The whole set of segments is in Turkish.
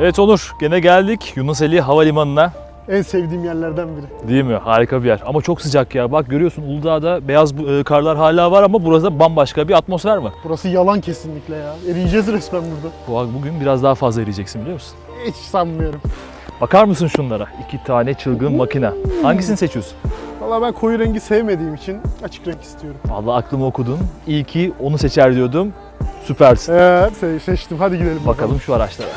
Evet Onur, gene geldik Yunuseli Havalimanı'na. En sevdiğim yerlerden biri. Değil mi? Harika bir yer. Ama çok sıcak ya. Bak görüyorsun Uludağ'da beyaz e, karlar hala var ama burası bambaşka bir atmosfer var. Burası yalan kesinlikle ya. Eriyeceğiz resmen burada. Bu bugün biraz daha fazla eriyeceksin biliyor musun? Hiç sanmıyorum. Bakar mısın şunlara? İki tane çılgın makine. Hangisini seçiyorsun? Valla ben koyu rengi sevmediğim için açık renk istiyorum. Allah aklımı okudun. İyi ki onu seçer diyordum. Süpersin. Evet se- seçtim. Hadi gidelim Bakalım şu araçlara.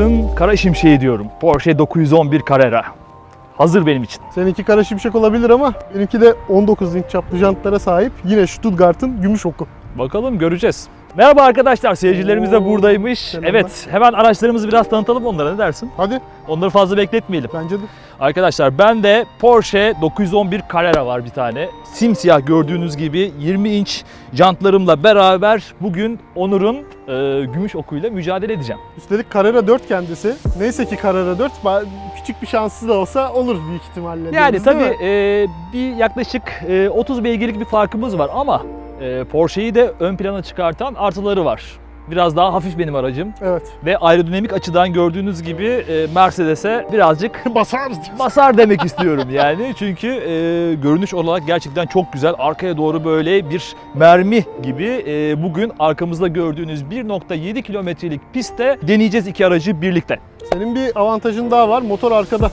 Stuttgart'ın kara şimşeği diyorum. Porsche 911 Carrera. Hazır benim için. Seninki kara şimşek olabilir ama benimki de 19 inç çaplı jantlara sahip. Yine Stuttgart'ın gümüş oku. Bakalım göreceğiz. Merhaba arkadaşlar, seyircilerimiz de buradaymış. selamlar. Evet, hemen araçlarımızı biraz tanıtalım onlara ne dersin? Hadi Onları fazla bekletmeyelim. bence de. Arkadaşlar ben de Porsche 911 Carrera var bir tane. Simsiyah gördüğünüz gibi 20 inç jantlarımla beraber bugün Onur'un e, gümüş okuyla mücadele edeceğim. Üstelik Carrera 4 kendisi. Neyse ki Carrera 4 ba- küçük bir şanssız da olsa olur büyük ihtimalle. Yani tabii e, bir yaklaşık e, 30 beygirlik bir farkımız var ama e, Porsche'yi de ön plana çıkartan artıları var. Biraz daha hafif benim aracım Evet. ve aerodinamik açıdan gördüğünüz gibi e, Mercedes'e birazcık diyorsun. basar demek istiyorum yani. Çünkü e, görünüş olarak gerçekten çok güzel. Arkaya doğru böyle bir mermi gibi e, bugün arkamızda gördüğünüz 1.7 kilometrelik pistte deneyeceğiz iki aracı birlikte. Senin bir avantajın daha var. Motor arkada.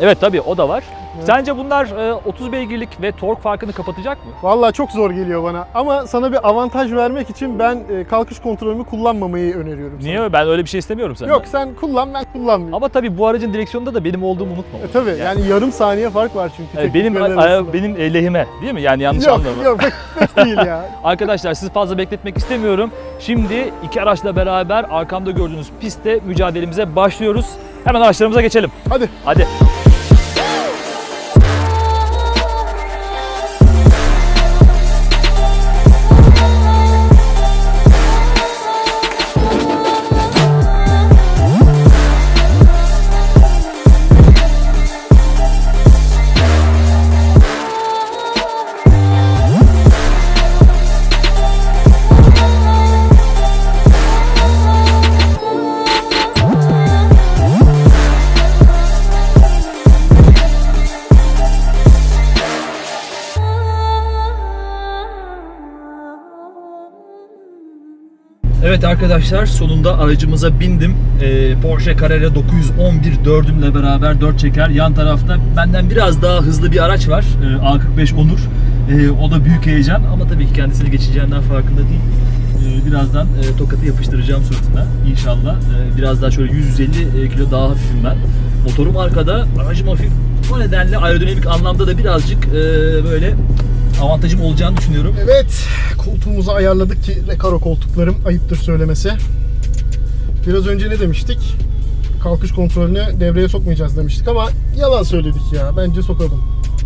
Evet tabii o da var. Evet. Sence bunlar e, 30 beygirlik ve tork farkını kapatacak mı? Vallahi çok zor geliyor bana. Ama sana bir avantaj vermek için ben e, kalkış kontrolümü kullanmamayı öneriyorum sana. Niye? Ben öyle bir şey istemiyorum senden. Yok sen kullan ben kullanmayayım. Ama tabii bu aracın direksiyonunda da benim olduğumu unutma. E tabi yani, yarım saniye fark var çünkü. Yani benim a- benim e, lehime değil mi? Yani yanlış Yok anlama. yok pek değil ya. Arkadaşlar sizi fazla bekletmek istemiyorum. Şimdi iki araçla beraber arkamda gördüğünüz pistte mücadelemize başlıyoruz. Hemen araçlarımıza geçelim. Hadi. Hadi. Evet arkadaşlar sonunda aracımıza bindim. Ee, Porsche Carrera 911 dördümle beraber 4 çeker. Yan tarafta benden biraz daha hızlı bir araç var. Ee, A45 Onur. Ee, o da büyük heyecan ama tabii ki kendisini geçeceğinden farkında değil. Ee, birazdan e, tokatı yapıştıracağım suratına inşallah. Ee, biraz daha şöyle 150 kilo daha hafifim ben. Motorum arkada, aracım hafif. O nedenle aerodinamik anlamda da birazcık e, böyle avantajım olacağını düşünüyorum. Evet koltuğumuzu ayarladık ki Recaro koltuklarım ayıptır söylemesi. Biraz önce ne demiştik? Kalkış kontrolünü devreye sokmayacağız demiştik ama yalan söyledik ya. Bence sokalım.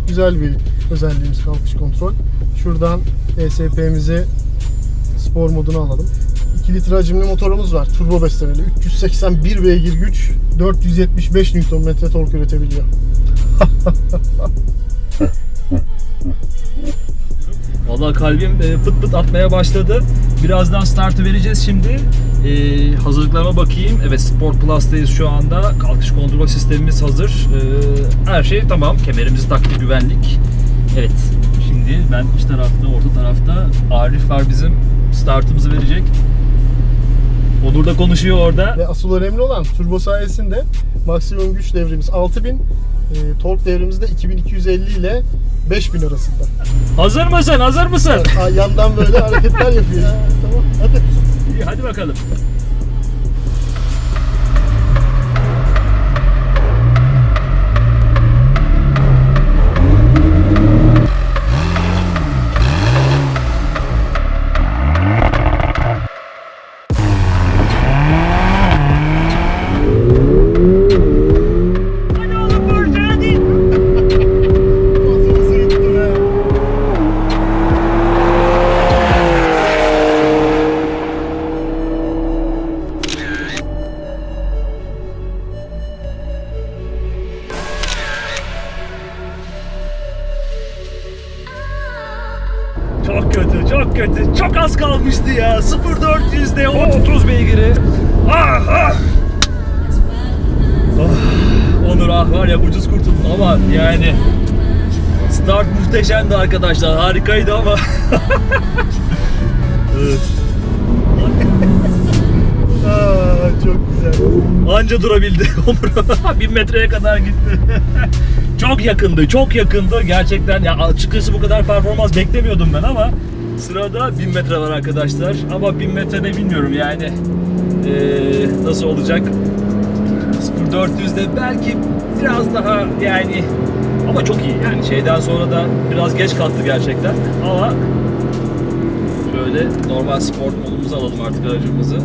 Güzel bir özelliğimiz kalkış kontrol. Şuradan ESP'mizi spor moduna alalım. 2 litre hacimli motorumuz var. Turbo beslemeli. 381 beygir güç, 475 Nm tork üretebiliyor. Vallahi kalbim e, pıt pıt atmaya başladı. Birazdan startı vereceğiz şimdi. E, hazırlıklarıma bakayım. Evet Sport Plus'tayız şu anda. Kalkış kontrol sistemimiz hazır. E, her şey tamam. Kemerimizi taktık güvenlik. Evet. Şimdi ben iç tarafta, orta tarafta Arif var bizim. Startımızı verecek. Onur da konuşuyor orada. Ve asıl önemli olan turbo sayesinde maksimum güç devrimiz 6000, e, tork devrimiz de 2250 ile 5000 arasında. Hazır mısın? Hazır mısın? Aa, yandan böyle hareketler yapıyor. Ya, tamam hadi. İyi, hadi bakalım. Muhteşemdi arkadaşlar. Harikaydı ama. evet. Aa, çok güzel. Anca durabildi Onur. Bin metreye kadar gitti. çok yakındı, çok yakındı. Gerçekten ya açıkçası bu kadar performans beklemiyordum ben ama sırada 1000 metre var arkadaşlar. Ama 1000 metrede bilmiyorum yani eee, nasıl olacak. 0400'de belki biraz daha yani ama çok iyi yani şeyden sonra da biraz geç kalktı gerçekten ama şöyle normal sport modumuzu alalım artık aracımızı.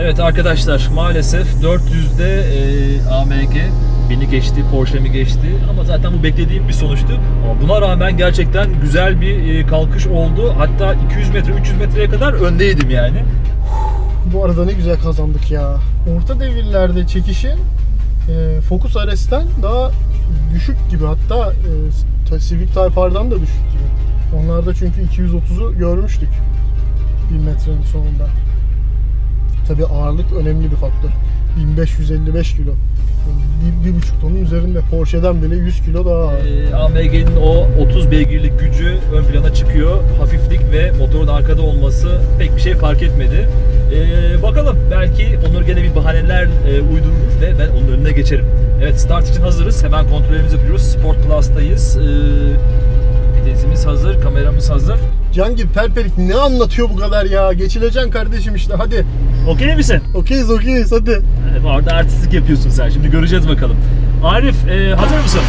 Evet arkadaşlar maalesef 400'de e, AMG beni geçti, Porsche'mi geçti ama zaten bu beklediğim bir sonuçtu. Ama buna rağmen gerçekten güzel bir e, kalkış oldu. Hatta 200 metre, 300 metreye kadar öndeydim yani. Bu arada ne güzel kazandık ya. Orta devirlerde çekişi e, Focus RS'ten daha düşük gibi. Hatta e, Civic Type R'dan da düşük gibi. Onlarda çünkü 230'u görmüştük. 1000 metrenin sonunda. Tabi ağırlık önemli bir faktör. 1555 kilo. Bir, bir buçuk tonun üzerinde. Porsche'den bile 100 kilo daha ağır. E, AMG'nin o 30 beygirlik gücü ön plana çıkıyor. Hafiflik ve motorun arkada olması pek bir şey fark etmedi. E, bakalım belki Onur gene bir bahaneler e, uydurur ve ben onun önüne geçerim. Evet start için hazırız. Hemen kontrollerimizi yapıyoruz. Sport Plus'tayız. E, vitesimiz hazır, kameramız hazır. Can gibi perperik ne anlatıyor bu kadar ya? Geçileceksin kardeşim işte hadi. Okey misin? Okeyiz okeyiz hadi. Evet, orada artistlik yapıyorsun sen. Şimdi göreceğiz bakalım. Arif e, hazır mısın?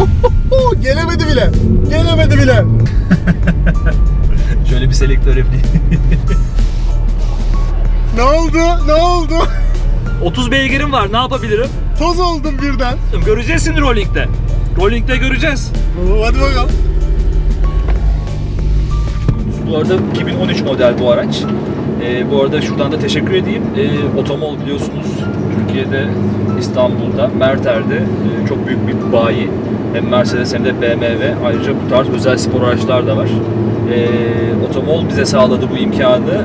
Gelemedi bile. Gelemedi bile. Şöyle bir selektör yapayım. Ne oldu? Ne oldu? 30 beygirim var ne yapabilirim? Toz oldum birden. Göreceğiz şimdi rolling'de. Rolling'de göreceğiz. Hadi bakalım. Bu arada 2013 model bu araç. Ee, bu arada şuradan da teşekkür edeyim. Ee, Otomol biliyorsunuz Türkiye'de, İstanbul'da, Merter'de e, çok büyük bir bayi. Hem Mercedes hem de BMW. Ayrıca bu tarz özel spor araçlar da var. Ee, Otomol bize sağladı bu imkanı.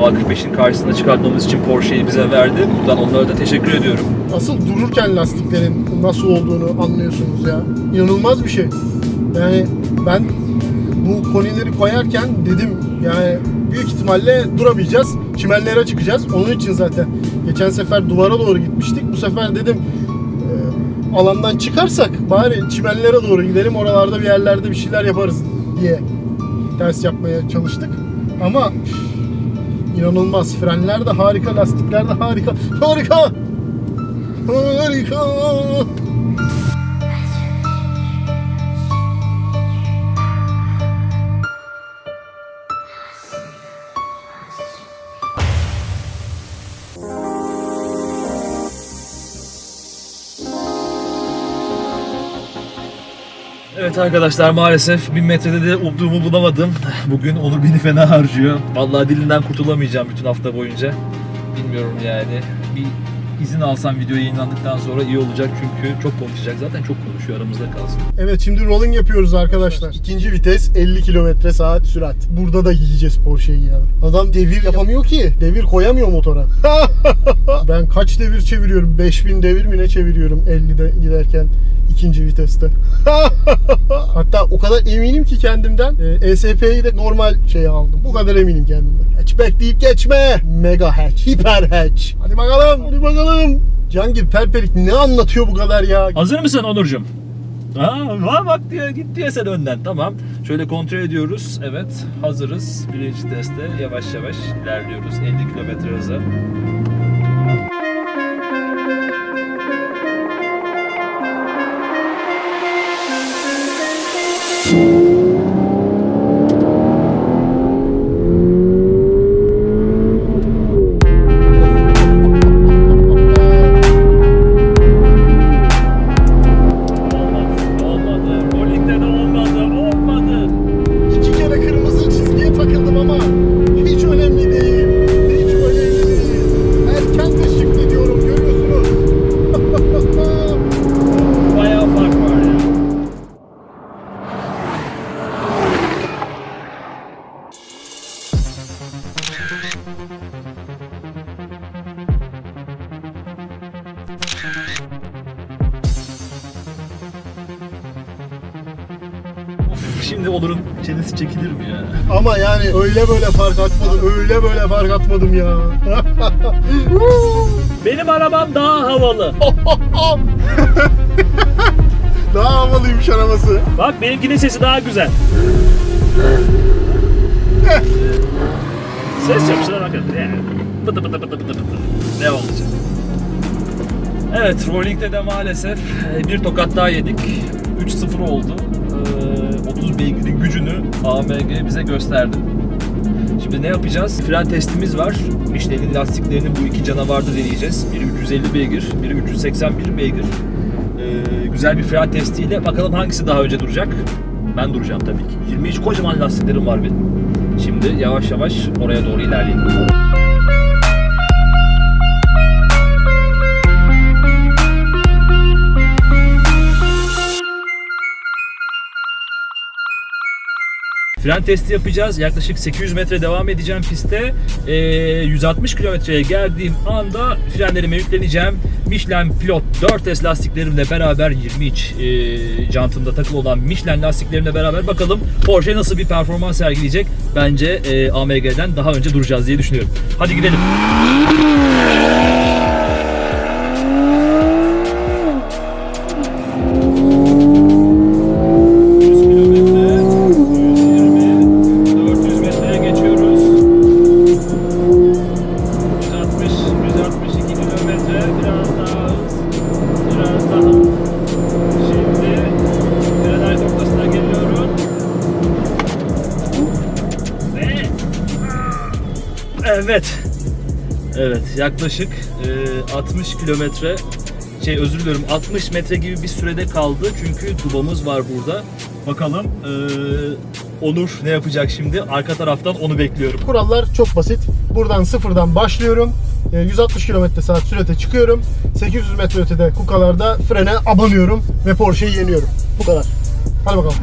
A45'in karşısına çıkartmamız için Porsche'yi bize verdi. Buradan onlara da teşekkür ediyorum. Asıl dururken lastiklerin nasıl olduğunu anlıyorsunuz ya. İnanılmaz bir şey. Yani ben bu konileri koyarken dedim yani büyük ihtimalle duramayacağız. Çimenlere çıkacağız. Onun için zaten geçen sefer duvara doğru gitmiştik. Bu sefer dedim e, alandan çıkarsak bari çimenlere doğru gidelim. Oralarda bir yerlerde bir şeyler yaparız diye ters yapmaya çalıştık. Ama inanılmaz. Frenler de harika, lastikler de harika. Harika! Harika! Evet arkadaşlar maalesef 1000 metrede de umduğumu bulamadım. Bugün Onur beni fena harcıyor. Vallahi dilinden kurtulamayacağım bütün hafta boyunca. Bilmiyorum yani. Bir izin alsam video yayınlandıktan sonra iyi olacak çünkü çok konuşacak. Zaten çok konuşuyor aramızda kalsın. Evet şimdi rolling yapıyoruz arkadaşlar. İkinci vites 50 km saat sürat. Burada da yiyeceğiz Porsche'yi ya. Adam devir yapamıyor ki. Devir koyamıyor motora. ben kaç devir çeviriyorum? 5000 devir mi ne çeviriyorum 50'de giderken ikinci viteste. Hatta o kadar eminim ki kendimden. E, ESP'yi de normal şeye aldım. Bu kadar eminim kendimden. Hatchback deyip geçme. Mega hatch, hiper hatch. Hadi bakalım, hadi bakalım. Cangir Perpelik ne anlatıyor bu kadar ya? Hazır mısın Onurcuğum? Ha bak diyor git diyor sen önden tamam. Şöyle kontrol ediyoruz. Evet hazırız. Birinci testte yavaş yavaş ilerliyoruz. 50 kilometre hıza. Şimdi Onur'un çenesi çekilir mi ya? ama yani öyle böyle fark atmadım. Öyle böyle fark atmadım ya. Benim arabam daha havalı. Daha havalıymış arabası. Bak benimkinin sesi daha güzel. Ses yok şuna bakın. Pıtı pıtı pıtı pıtı pıtı. Ne olacak? Evet, rolling'de de maalesef e, bir tokat daha yedik. 3-0 oldu. 30 beygirin gücünü AMG bize gösterdi. Şimdi ne yapacağız? Fren testimiz var. Michelin'in lastiklerini bu iki canavarda deneyeceğiz. Biri 350 beygir, biri 381 beygir. Ee, güzel bir fren testiyle bakalım hangisi daha önce duracak. Ben duracağım tabii ki. 20 inç kocaman lastiklerim var benim. Şimdi yavaş yavaş oraya doğru ilerleyelim. Fren testi yapacağız. Yaklaşık 800 metre devam edeceğim pistte. Ee, 160 kilometreye geldiğim anda frenlerime yükleneceğim. Michelin Pilot 4S lastiklerimle beraber 20 inç e, jantımda takılı olan Michelin lastiklerimle beraber bakalım Porsche nasıl bir performans sergileyecek. Bence e, AMG'den daha önce duracağız diye düşünüyorum. Hadi gidelim. Yaklaşık e, 60 kilometre şey özür diliyorum 60 metre gibi bir sürede kaldı çünkü dubamız var burada. Bakalım e, Onur ne yapacak şimdi? Arka taraftan onu bekliyorum. Kurallar çok basit. Buradan sıfırdan başlıyorum. E, 160 km saat sürate çıkıyorum. 800 metre ötede kukalarda frene abanıyorum ve Porsche'yi yeniyorum. Bu kadar. Hadi bakalım.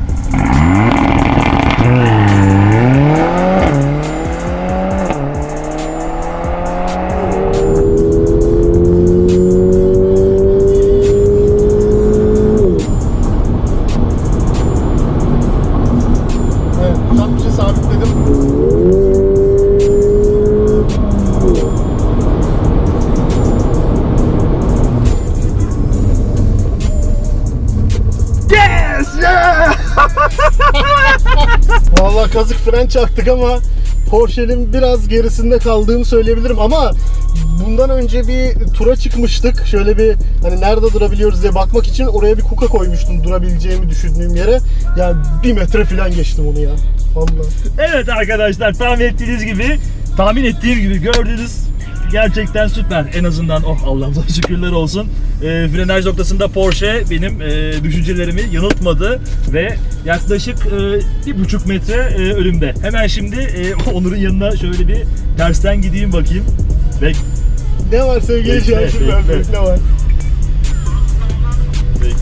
Fren çaktık ama Porsche'nin biraz gerisinde kaldığımı söyleyebilirim ama bundan önce bir tura çıkmıştık. Şöyle bir hani nerede durabiliyoruz diye bakmak için oraya bir kuka koymuştum durabileceğimi düşündüğüm yere. Yani bir metre falan geçtim onu ya. Vallahi. Evet arkadaşlar tahmin ettiğiniz gibi tahmin ettiğim gibi gördünüz gerçekten süper. En azından oh Allah'ımıza şükürler olsun. E, frenaj noktasında Porsche benim e, düşüncelerimi yanıltmadı ve yaklaşık e, bir buçuk metre e, önümde. Hemen şimdi e, Onur'un yanına şöyle bir tersten gideyim bakayım. Bek, Ne var sevgili bekle. ne var?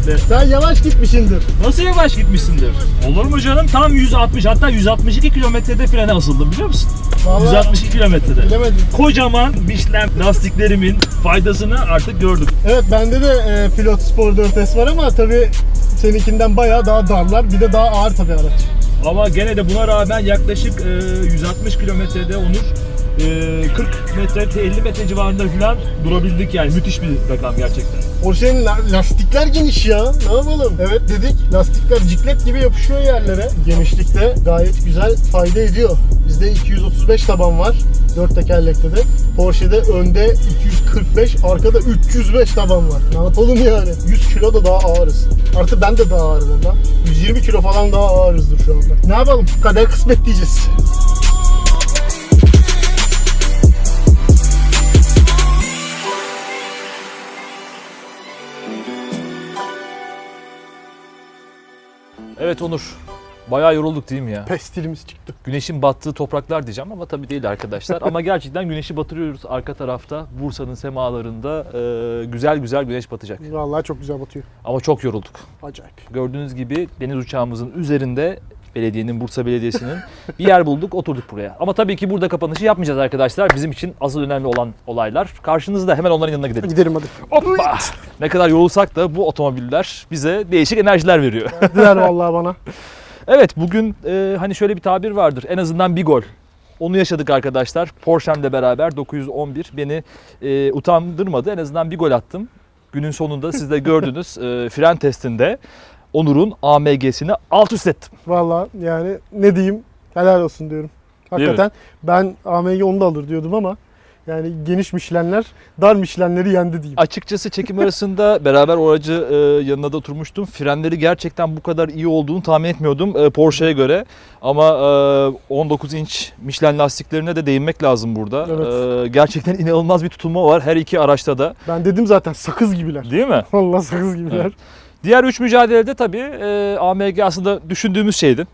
Bekle. Sen yavaş gitmişindir. Nasıl yavaş gitmişsindir? Olur mu canım? Tam 160 hatta 162 kilometrede frene asıldım biliyor musun? Vallahi 162 kilometrede. bilemedim. Kocaman Michelin lastiklerimin faydasını artık gördüm. Evet bende de e, Pilot Sport 4S var ama tabii seninkinden bayağı daha darlar. Bir de daha ağır tabii araç. Ama gene de buna rağmen yaklaşık e, 160 kilometrede Onur 40 metre 50 metre civarında falan durabildik yani müthiş bir rakam gerçekten. Porsche'nin la- lastikler geniş ya. Ne yapalım? Evet dedik. Lastikler ciklet gibi yapışıyor yerlere. Genişlikte gayet güzel fayda ediyor. Bizde 235 taban var. 4 tekerlekte de. Porsche'de önde 245, arkada 305 taban var. Ne yapalım yani? 100 kilo da daha ağırız. Artı ben de daha ağırım ondan. 120 kilo falan daha ağırızdır şu anda. Ne yapalım? Kader kısmet diyeceğiz. Evet Onur. Bayağı yorulduk değil mi ya? Pestilimiz çıktı. Güneşin battığı topraklar diyeceğim ama tabii değil arkadaşlar. ama gerçekten güneşi batırıyoruz arka tarafta. Bursa'nın semalarında e, güzel güzel güneş batacak. Vallahi çok güzel batıyor. Ama çok yorulduk. Acayip. Gördüğünüz gibi deniz uçağımızın üzerinde belediyenin, Bursa Belediyesi'nin bir yer bulduk, oturduk buraya. Ama tabii ki burada kapanışı yapmayacağız arkadaşlar. Bizim için asıl önemli olan olaylar. Karşınızda hemen onların yanına gidelim. Gidelim hadi. Hoppa! Ne kadar yorulsak da bu otomobiller bize değişik enerjiler veriyor. Diler vallahi bana. Evet bugün e, hani şöyle bir tabir vardır. En azından bir gol. Onu yaşadık arkadaşlar. Porsche'mle beraber 911 beni e, utandırmadı. En azından bir gol attım. Günün sonunda siz de gördünüz e, fren testinde Onur'un AMG'sini alt üst ettim. Vallahi yani ne diyeyim helal olsun diyorum. Hakikaten ben AMG onu da alır diyordum ama yani geniş Michelin'ler dar Michelin'leri yendi diyeyim. Açıkçası çekim arasında beraber o aracı e, yanına da oturmuştum. Frenleri gerçekten bu kadar iyi olduğunu tahmin etmiyordum e, Porsche'ye göre. Ama e, 19 inç Michelin lastiklerine de değinmek lazım burada. Evet. E, gerçekten inanılmaz bir tutulma var her iki araçta da. Ben dedim zaten sakız gibiler. Değil mi? Vallahi sakız gibiler. Evet. Evet. Diğer üç mücadelede tabii e, AMG aslında düşündüğümüz şeydi.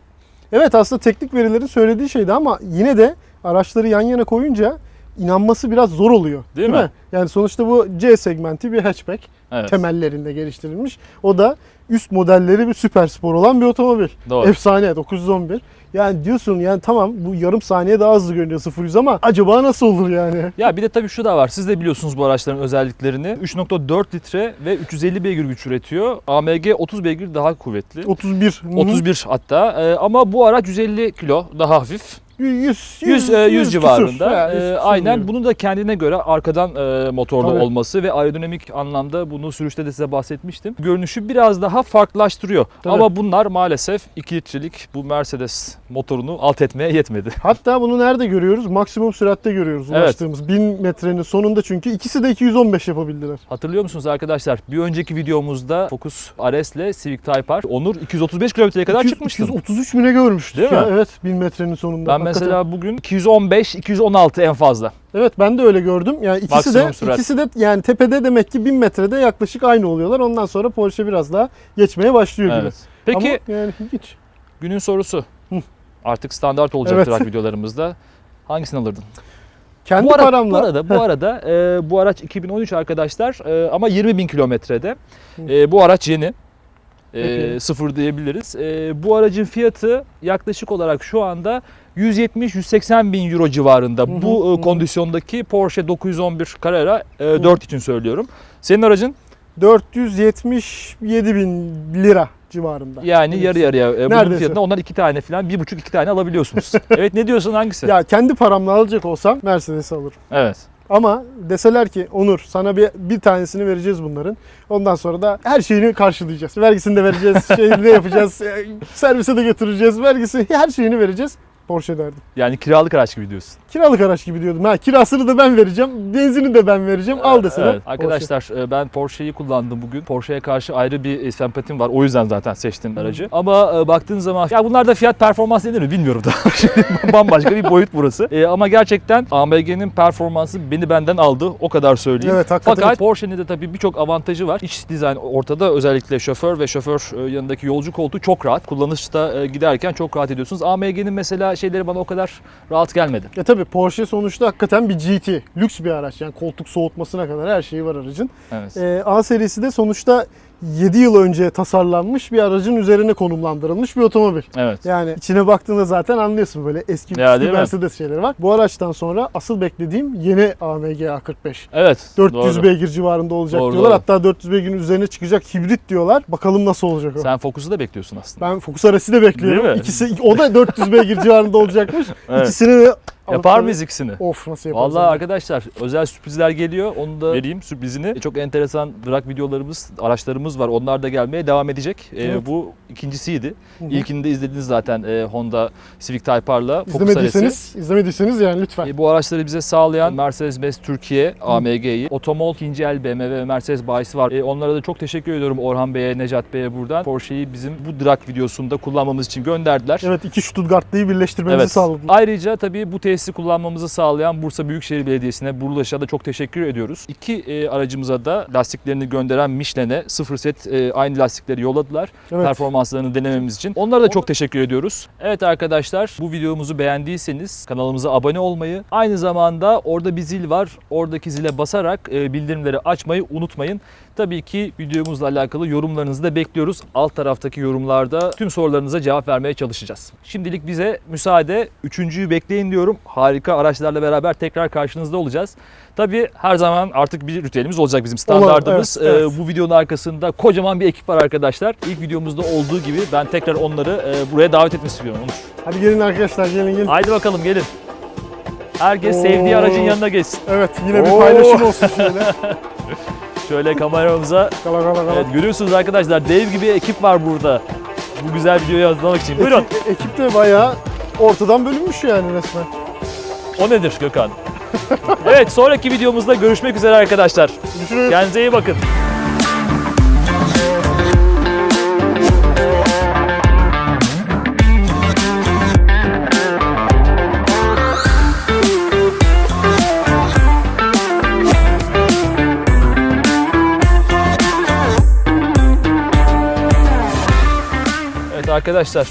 aslında teknik verilerin söylediği şeydi ama yine de araçları yan yana koyunca inanması biraz zor oluyor. Değil mi? Yani sonuçta bu C segmenti bir hatchback Evet. temellerinde geliştirilmiş. O da üst modelleri bir süper spor olan bir otomobil. Doğru. Efsane 911. Yani diyorsun yani tamam bu yarım saniye daha hızlı görünüyor 0 100 ama acaba nasıl olur yani? Ya bir de tabii şu da var. Siz de biliyorsunuz bu araçların özelliklerini. 3.4 litre ve 350 beygir güç üretiyor. AMG 30 beygir daha kuvvetli. 31. Hı hı. 31 hatta. Ee, ama bu araç 150 kilo daha hafif. 100 100 100, 100 civarında. Ya, Ee, 100 küsur aynen diyelim. bunu da kendine göre arkadan e, motorlu Tabii. olması ve aerodinamik anlamda bunu sürüşte de size bahsetmiştim. Görünüşü biraz daha farklılaştırıyor. Tabii. Ama bunlar maalesef 2 litrelik bu Mercedes motorunu alt etmeye yetmedi. Hatta bunu nerede görüyoruz? Maksimum süratte görüyoruz Evet. ulaştığımız 1000 metrenin sonunda çünkü ikisi de 215 yapabildiler. Hatırlıyor musunuz arkadaşlar? Bir önceki videomuzda Focus RS ile Civic Type R Onur 235 kilometreye kadar 200 çıkmıştı. 233 bine görmüştük Değil ya. mi? Evet 1000 metrenin sonunda. Ben Hakikaten. mesela bugün 215 216 en fazla. Evet ben de öyle gördüm. Yani ikisi Maksimum de sürat. ikisi de yani tepede demek ki 1000 metrede yaklaşık aynı oluyorlar. Ondan sonra Porsche biraz daha geçmeye başlıyor gibi. Evet. Peki Ama yani ilginç. günün sorusu. Hı. Artık standart olacaktır Evet. videolarımızda. Hangisini alırdın? Kendi bu, ara- paramla. bu arada bu arada e, bu araç 2013 arkadaşlar e, ama 20 bin kilometrede. E, bu araç yeni. E, Peki. sıfır diyebiliriz. E, bu aracın fiyatı yaklaşık olarak şu anda 170-180 bin euro civarında. Hı hı, bu e, hı. kondisyondaki Porsche 911 Carrera e, Hı. 4 için söylüyorum. Senin aracın 477 bin lira civarında. yani yarı yarıya. E, Neredeyse. fiyatına ondan iki tane falan, bir buçuk iki tane alabiliyorsunuz. evet ne diyorsun hangisi? Ya kendi paramla alacak olsam Mercedes'i alırım. Evet. Ama deseler ki Onur sana bir, bir tanesini vereceğiz bunların. Ondan sonra da her şeyini karşılayacağız. Vergisini de vereceğiz, şeyini de yapacağız, e, servise de götüreceğiz, vergisi her şeyini vereceğiz. Porsche derdim. Yani kiralık araç gibi diyorsun. Kiralık araç gibi diyordum. Ha kirasını da ben vereceğim. Benzini de ben vereceğim. Al desene. Evet. Arkadaşlar e, ben Porsche'yi kullandım bugün. Porsche'ye karşı ayrı bir e, sempatim var. O yüzden zaten seçtim aracı. Ama e, baktığın zaman ya bunlar da fiyat performans denir mi bilmiyorum da. Şimdi bambaşka bir boyut burası. E, ama gerçekten AMG'nin performansı beni benden aldı. O kadar söyleyeyim. Evet, hakikaten. Fakat Porsche'nin de tabii birçok avantajı var. İç dizayn ortada özellikle şoför ve şoför e, yanındaki yolcu koltuğu çok rahat. Kullanışta e, giderken çok rahat ediyorsunuz. AMG'nin mesela şeyleri bana o kadar rahat gelmedi. Ya tabii Porsche sonuçta hakikaten bir GT. Lüks bir araç. Yani koltuk soğutmasına kadar her şeyi var aracın. Evet. Ee, A serisi de sonuçta 7 yıl önce tasarlanmış bir aracın üzerine konumlandırılmış bir otomobil. Evet. Yani içine baktığında zaten anlıyorsun böyle eski Ya, mi? Mercedes şeyleri var. Bu araçtan sonra asıl beklediğim yeni AMG A45. Evet. 400 doğru. beygir civarında olacak Doğru, diyorlar. doğru. Hatta 400 beygirin üzerine çıkacak hibrit diyorlar. Bakalım nasıl olacak o. Sen Focus'u da bekliyorsun aslında. Ben Focus RS'i de bekliyorum. Değil mi? İkisi o da 400 beygir civarında olacakmış. Evet. İkisini Yapar mıyız ikisini? Of nasıl yaparız? Vallahi abi? arkadaşlar özel sürprizler geliyor. Onu da vereyim sürprizini. E, Çok enteresan drag videolarımız, araçlarımız var. Onlar da gelmeye devam edecek. E, Evet. Bu ikincisiydi. Hı hı. İlkini de izlediniz zaten e, Honda Civic Type R'la. İzlemediyseniz, izlemediyseniz yani lütfen. E, bu araçları bize sağlayan Mercedes-Benz Türkiye, AMG'yi, Otomol, ikinci el BMW ve Mercedes bayisi var. E, onlara da çok teşekkür ediyorum Orhan Bey'e, Necat Bey'e buradan. Porsche'yi bizim bu drag videosunda kullanmamız için gönderdiler. Evet iki Stuttgart'lıyı birleştirmemizi Evet. sağladılar. Ayrıca tabii bu tesisi kullanmamızı sağlayan Bursa Büyükşehir Belediyesi'ne, Burlaş'a da çok teşekkür ediyoruz. İki e, aracımıza da lastiklerini gönderen Michelin'e sıfır set e, aynı lastikleri yolladılar. Evet. Performanslarını denememiz için. Onlara da çok teşekkür ediyoruz. Evet arkadaşlar bu videomuzu beğendiyseniz kanalımıza abone olmayı, aynı zamanda orada bir zil var. Oradaki zile basarak e, bildirimleri açmayı unutmayın. Tabii ki videomuzla alakalı yorumlarınızı da bekliyoruz. Alt taraftaki yorumlarda tüm sorularınıza cevap vermeye çalışacağız. Şimdilik bize müsaade. Üçüncüyü bekleyin diyorum. Harika araçlarla beraber tekrar karşınızda olacağız. Tabii her zaman artık bir ritüelimiz olacak bizim standartımız. evet, evet. Ee, bu videonun arkasında kocaman bir ekip var arkadaşlar. İlk videomuzda olduğu gibi ben tekrar onları e, buraya davet etmek istiyorum. Onur. Hadi gelin arkadaşlar gelin gelin. Haydi bakalım gelin. Herkes Oo. sevdiği aracın yanına geçsin. Evet yine bir Oo. paylaşım olsun şöyle. Şöyle kameramıza Kala kala kala. Evet görüyorsunuz arkadaşlar dev gibi ekip var burada. Bu güzel videoyu hazırlamak için. Buyurun. Ekip, ekip de bayağı ortadan bölünmüş yani resmen. O nedir Gökhan? evet sonraki videomuzda görüşmek üzere arkadaşlar. Görüşürüz. Kendinize iyi bakın. Arkadaşlar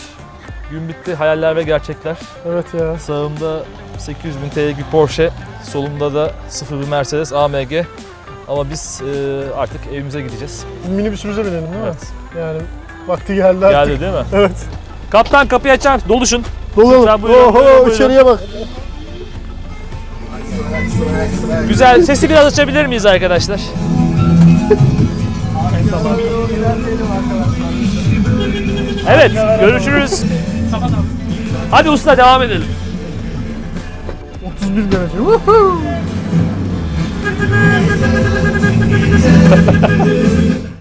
gün bitti hayaller ve gerçekler. Evet ya. Sağımda 800 bin TL'lik bir Porsche, solumda da sıfır bir Mercedes AMG. Ama biz e, artık evimize gideceğiz. Minibüsümüze binelim değil mi? Evet. Yani vakti geldi artık. Geldi değil mi? Evet. Kaptan kapıyı açar, doluşun. Dolalım. Buyurun, Oho buyurun. içeriye bak. Güzel. Sesi biraz açabilir miyiz arkadaşlar? Evet, görüşürüz. Hadi usta devam edelim. 31 derece. Woohoo!